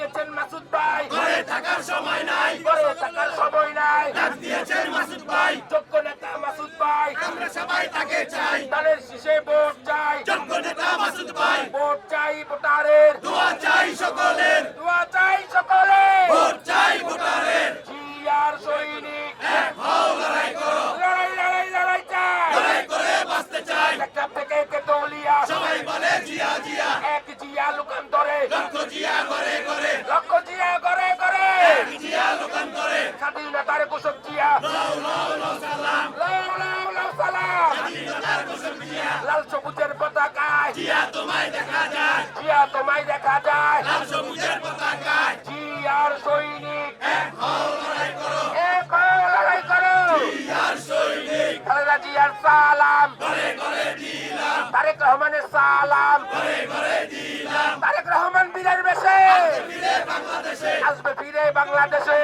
দিয়েছেন মাসুদ ভাই। ঘরে থাকার সময় নাই। ঘরে থাকার সময় নাই। ডাক দিয়েছেন মাসুদ ভাই। যোগ্য নেতা মাসুদ ভাই। আমরা সবাই তাকে চাই। তাদের শীষে ভোট চাই। যোগ্য নেতা মাসুদ ভাই। ভোট চাই ভোটারের। দোয়া চাই সকলের। দোয়া চাই সকলের। ভোট চাই ভোটারের। জিয়ার সৈনিক। এক হও লড়াই করো। লড়াই লড়াই লড়াই চাই। লড়াই করে বাঁচতে চাই। একটা থেকে কেতলিয়া সবাই বলে জিয়া জিয়া। এক জিয়া লুকান্ত ঘোষক জিয়া লাল সবুজের পতাকায় জিয়া তোমায় দেখা যায় জিয়া তোমায় দেখা যায় লাল সবুজের পতাকায় জিয়ার সৈনিক এক হও লড়াই করো এক হও লড়াই করো জিয়ার সৈনিক খালেদা জিয়ার সালাম ঘরে ঘরে দিলাম তারেক রহমানের সালাম ঘরে ঘরে বাংলাদেশে।